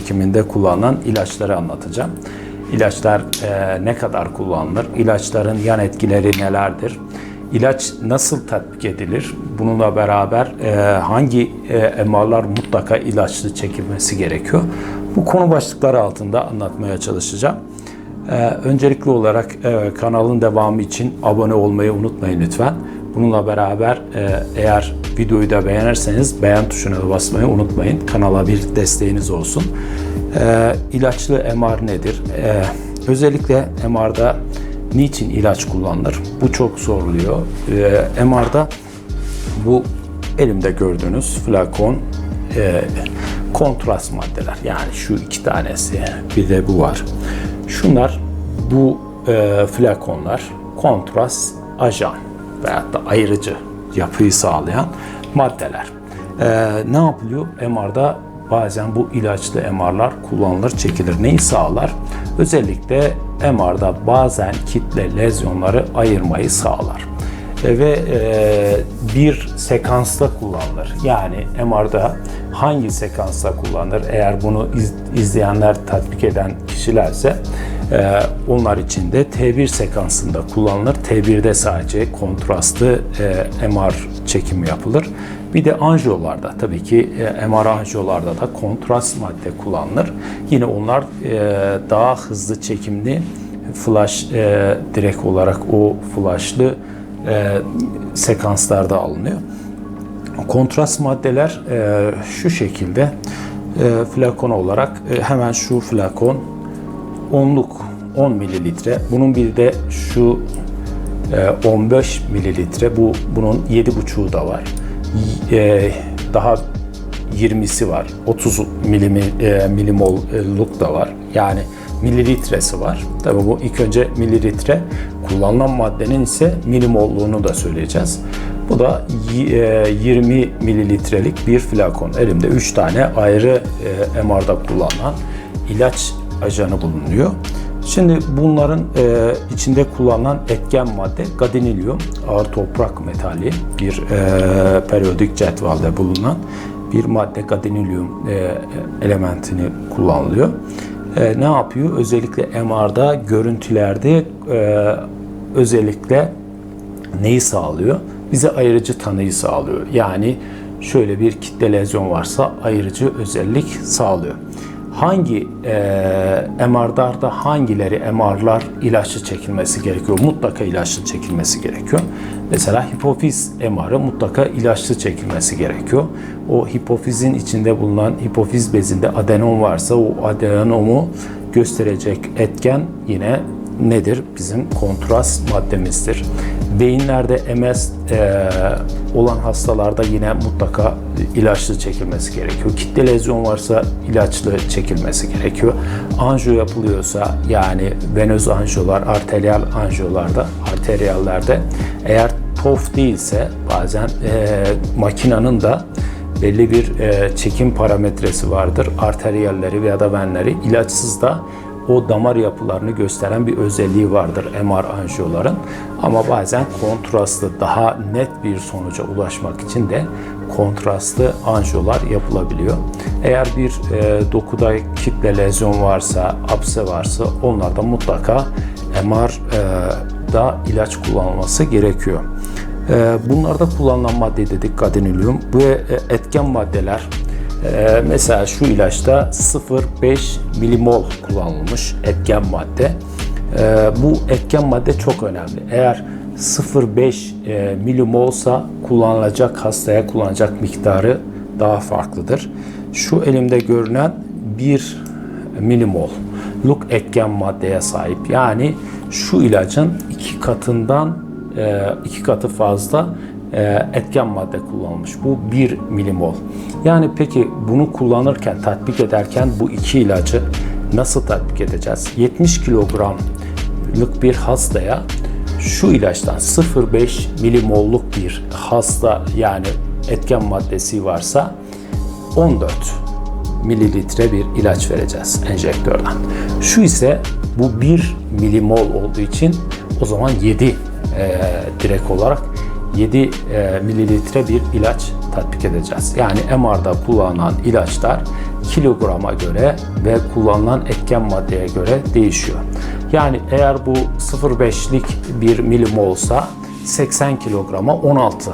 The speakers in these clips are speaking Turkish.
hekiminde kullanılan ilaçları anlatacağım. İlaçlar e, ne kadar kullanılır? İlaçların yan etkileri nelerdir? İlaç nasıl tatbik edilir? Bununla beraber e, hangi e, MR'lar mutlaka ilaçlı çekilmesi gerekiyor? Bu konu başlıkları altında anlatmaya çalışacağım. Ee, öncelikli olarak e, kanalın devamı için abone olmayı unutmayın lütfen. Bununla beraber e, eğer videoyu da beğenirseniz beğen tuşuna basmayı unutmayın. Kanala bir desteğiniz olsun. E, ilaçlı MR nedir? E, özellikle MR'da niçin ilaç kullanılır? Bu çok soruluyor. E, MR'da bu elimde gördüğünüz flakon e, kontrast maddeler. Yani şu iki tanesi bir de bu var. Şunlar bu e, flakonlar kontrast ajan veyahut da ayırıcı yapıyı sağlayan maddeler. E, ne yapılıyor? MR'da bazen bu ilaçlı MR'lar kullanılır, çekilir. Neyi sağlar? Özellikle MR'da bazen kitle lezyonları ayırmayı sağlar E, ve e, bir sekansta kullanılır. Yani MR'da hangi sekansta kullanılır? Eğer bunu iz- izleyenler, tatbik eden kişilerse e, onlar için de T1 sekansında kullanılır. T1'de sadece kontrastlı e, MR çekimi yapılır. Bir de anjiyolarda tabii ki e, MR anjiyolarda da kontrast madde kullanılır. Yine onlar e, daha hızlı çekimli flash e, direkt olarak o flashlı e, sekanslarda alınıyor. Kontrast maddeler e, şu şekilde e, flakon olarak e, hemen şu flakon onluk 10 mililitre. Bunun bir de şu e, 15 mililitre. Bu bunun 7,5'u da var. E, daha 20'si var. 30 milimi, e, milimolluk da var. Yani mililitresi var. Tabii bu ilk önce mililitre. Kullanılan maddenin ise milimolluğunu da söyleyeceğiz. Bu da y- e, 20 mililitrelik bir flakon. Elimde 3 tane ayrı e, MR'da kullanılan ilaç ajanı bulunuyor. Şimdi bunların e, içinde kullanılan etken madde gadenilyum, ağır toprak metali, bir e, periyodik cetvelde bulunan bir madde gadenilyum e, elementini kullanılıyor. E, ne yapıyor? Özellikle MR'da görüntülerde e, özellikle neyi sağlıyor? Bize ayırıcı tanıyı sağlıyor. Yani şöyle bir kitle lezyon varsa ayırıcı özellik sağlıyor. Hangi e, MR'larda hangileri MR'lar ilaçlı çekilmesi gerekiyor? Mutlaka ilaçlı çekilmesi gerekiyor. Mesela hipofiz MR'ı mutlaka ilaçlı çekilmesi gerekiyor. O hipofizin içinde bulunan hipofiz bezinde adenom varsa o adenomu gösterecek etken yine nedir? Bizim kontrast maddemizdir. Beyinlerde MS e, olan hastalarda yine mutlaka ilaçlı çekilmesi gerekiyor. Kitle lezyon varsa ilaçlı çekilmesi gerekiyor. Anjiyo yapılıyorsa yani venöz anjiyolar, arteriyel anjiyolarda, arteriyellerde eğer TOF değilse bazen e, makinanın da belli bir e, çekim parametresi vardır. Arteriyelleri veya da venleri ilaçsız da o damar yapılarını gösteren bir özelliği vardır MR anjiyoların. Ama bazen kontrastlı daha net bir sonuca ulaşmak için de kontrastlı anjiyolar yapılabiliyor. Eğer bir e, dokuda kitle lezyon varsa, apse varsa onlarda mutlaka MR e, ilaç kullanılması gerekiyor. E, bunlarda kullanılan madde dedik gadenilyum. Bu e, etken maddeler ee, mesela şu ilaçta 0,5 milimol kullanılmış etken madde. Ee, bu etken madde çok önemli. Eğer 0,5 e, milimolsa kullanılacak hastaya kullanacak miktarı daha farklıdır. Şu elimde görünen 1 milimol'luk etken maddeye sahip. Yani şu ilacın iki katından e, iki katı fazla etken madde kullanılmış. Bu 1 milimol. Yani peki bunu kullanırken, tatbik ederken bu iki ilacı nasıl tatbik edeceğiz? 70 kilogramlık bir hastaya şu ilaçtan 0,5 milimolluk bir hasta yani etken maddesi varsa 14 mililitre bir ilaç vereceğiz enjektörden. Şu ise bu 1 milimol olduğu için o zaman 7 e, direkt olarak 7 e, mililitre bir ilaç tatbik edeceğiz. Yani MR'da kullanılan ilaçlar kilograma göre ve kullanılan etken maddeye göre değişiyor. Yani eğer bu 0.5'lik bir milim olsa 80 kilograma 16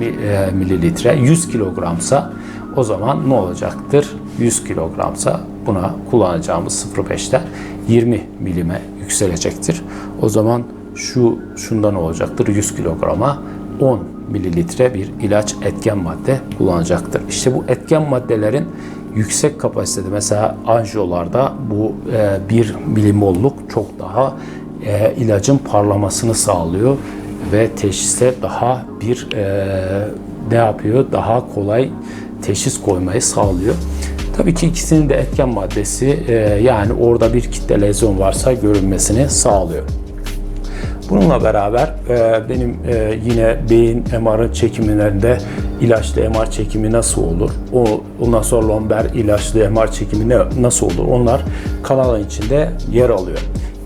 e, mililitre 100 kilogramsa o zaman ne olacaktır? 100 kilogramsa buna kullanacağımız 0.5'ten 20 milime yükselecektir. O zaman şu şundan olacaktır 100 kilograma 10 mililitre bir ilaç etken madde kullanacaktır. İşte bu etken maddelerin yüksek kapasitede mesela anjiyolarda bu e, 1 milimolluk çok daha e, ilacın parlamasını sağlıyor ve teşhiste daha bir e, ne yapıyor? Daha kolay teşhis koymayı sağlıyor. Tabii ki ikisinin de etken maddesi e, yani orada bir kitle lezyon varsa görünmesini sağlıyor. Bununla beraber e, benim e, yine beyin MR çekimlerinde ilaçlı MR çekimi nasıl olur? O ondan sonra lomber ilaçlı MR çekimi nasıl olur? Onlar kanalın içinde yer alıyor.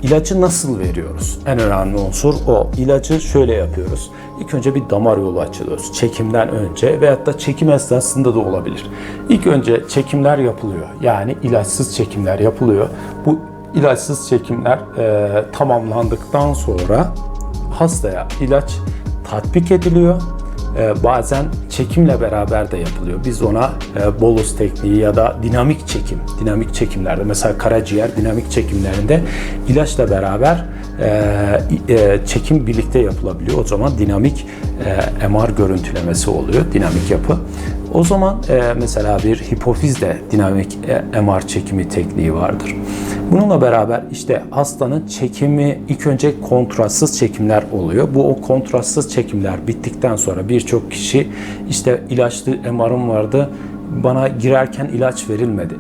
İlacı nasıl veriyoruz? En önemli unsur o. İlacı şöyle yapıyoruz. İlk önce bir damar yolu açılıyoruz. Çekimden önce veyahut da çekim esnasında da olabilir. İlk önce çekimler yapılıyor. Yani ilaçsız çekimler yapılıyor. Bu ilaçsız çekimler e, tamamlandıktan sonra hastaya ilaç tatbik ediliyor. E, bazen çekimle beraber de yapılıyor. Biz ona e, bolus tekniği ya da dinamik çekim, dinamik çekimlerde mesela karaciğer dinamik çekimlerinde ilaçla beraber e, e, çekim birlikte yapılabiliyor. O zaman dinamik e, MR görüntülemesi oluyor, dinamik yapı. O zaman e, mesela bir hipofizde dinamik e, MR çekimi tekniği vardır. Bununla beraber işte hastanın çekimi ilk önce kontrastsız çekimler oluyor. Bu o kontrastsız çekimler bittikten sonra birçok kişi işte ilaçlı MR'ım vardı bana girerken ilaç verilmedi.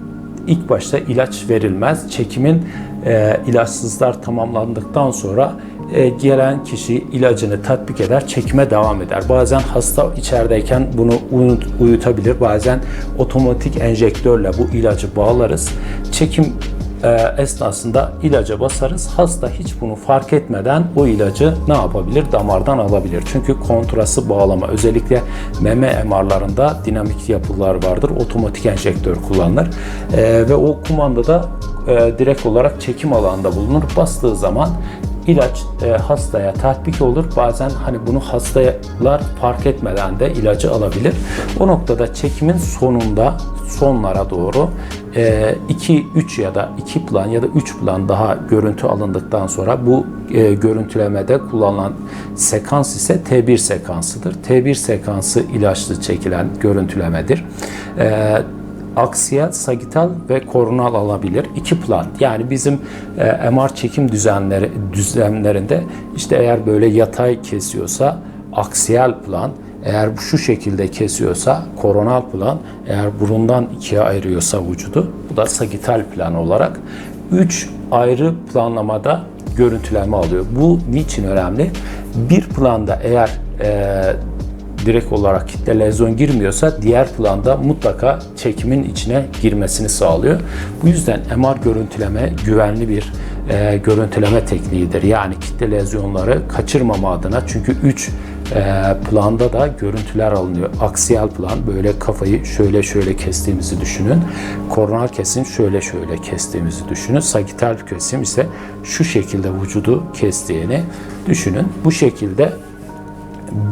İlk başta ilaç verilmez. Çekimin e, ilaçsızlar tamamlandıktan sonra e, gelen kişi ilacını tatbik eder, çekime devam eder. Bazen hasta içerideyken bunu uyutabilir. Bazen otomatik enjektörle bu ilacı bağlarız. Çekim e, esnasında ilaca basarız. Hasta hiç bunu fark etmeden o ilacı ne yapabilir? Damardan alabilir. Çünkü kontrası bağlama özellikle meme MR'larında dinamik yapılar vardır. Otomatik enjektör kullanılır. E, ve o kumandada e, direkt olarak çekim alanında bulunur. Bastığı zaman ilaç e, hastaya tatbik olur. Bazen hani bunu hastalar fark etmeden de ilacı alabilir. O noktada çekimin sonunda sonlara doğru 2 e, 3 ya da 2 plan ya da 3 plan daha görüntü alındıktan sonra bu e, görüntülemede kullanılan sekans ise T1 sekansıdır. T1 sekansı ilaçlı çekilen görüntülemedir. E, aksiyel, sagital ve koronal alabilir. İki plan. Yani bizim e, MR çekim düzenleri düzlemlerinde işte eğer böyle yatay kesiyorsa aksiyel plan, eğer şu şekilde kesiyorsa koronal plan, eğer burundan ikiye ayırıyorsa vücudu bu da sagital plan olarak üç ayrı planlamada görüntüleme alıyor. Bu niçin önemli? Bir planda eğer e, direkt olarak kitle lezyon girmiyorsa diğer planda mutlaka çekimin içine girmesini sağlıyor. Bu yüzden MR görüntüleme güvenli bir e, görüntüleme tekniğidir. Yani kitle lezyonları kaçırmama adına çünkü 3 e, planda da görüntüler alınıyor. Aksiyal plan böyle kafayı şöyle şöyle kestiğimizi düşünün. Koronal kesim şöyle şöyle kestiğimizi düşünün. Sagital kesim ise şu şekilde vücudu kestiğini düşünün. Bu şekilde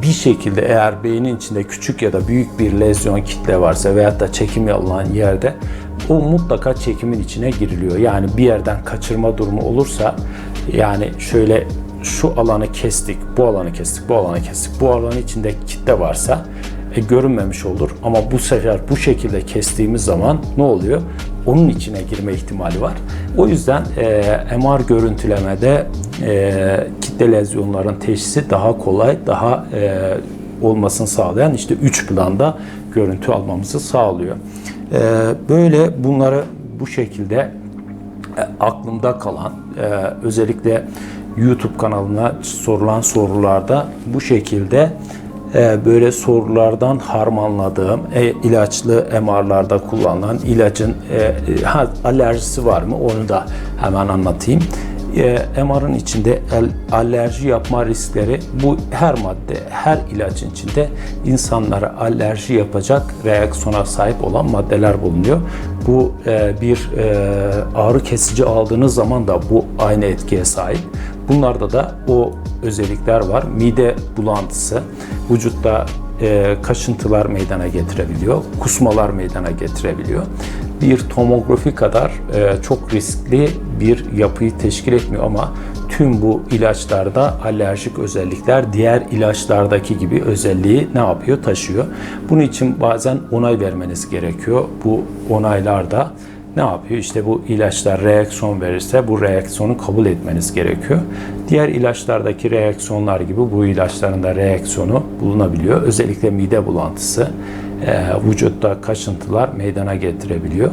bir şekilde eğer beynin içinde küçük ya da büyük bir lezyon kitle varsa veyahut da çekim yapılan yerde o mutlaka çekimin içine giriliyor. Yani bir yerden kaçırma durumu olursa yani şöyle şu alanı kestik, bu alanı kestik, bu alanı kestik, bu alanın içinde kitle varsa e, görünmemiş olur. Ama bu sefer bu şekilde kestiğimiz zaman ne oluyor? Onun içine girme ihtimali var. O yüzden e, MR görüntülemede e, kitle lezyonların teşhisi daha kolay, daha e, olmasını sağlayan işte üç planda görüntü almamızı sağlıyor. E, böyle bunları bu şekilde e, aklımda kalan e, özellikle YouTube kanalına sorulan sorularda bu şekilde böyle sorulardan harmanladığım e, ilaçlı MR'larda kullanılan ilacın e, ha, alerjisi var mı onu da hemen anlatayım. E, MR'ın içinde alerji yapma riskleri bu her madde, her ilacın içinde insanlara alerji yapacak reaksiyona sahip olan maddeler bulunuyor. Bu e, bir e, ağrı kesici aldığınız zaman da bu aynı etkiye sahip. Bunlarda da o özellikler var. Mide bulantısı, vücutta e, kaşıntılar meydana getirebiliyor, kusmalar meydana getirebiliyor. Bir tomografi kadar e, çok riskli bir yapıyı teşkil etmiyor ama tüm bu ilaçlarda alerjik özellikler diğer ilaçlardaki gibi özelliği ne yapıyor? Taşıyor. Bunun için bazen onay vermeniz gerekiyor. Bu onaylarda ne yapıyor? İşte bu ilaçlar reaksiyon verirse bu reaksiyonu kabul etmeniz gerekiyor. Diğer ilaçlardaki reaksiyonlar gibi bu ilaçların da reaksiyonu bulunabiliyor. Özellikle mide bulantısı, vücutta kaşıntılar meydana getirebiliyor.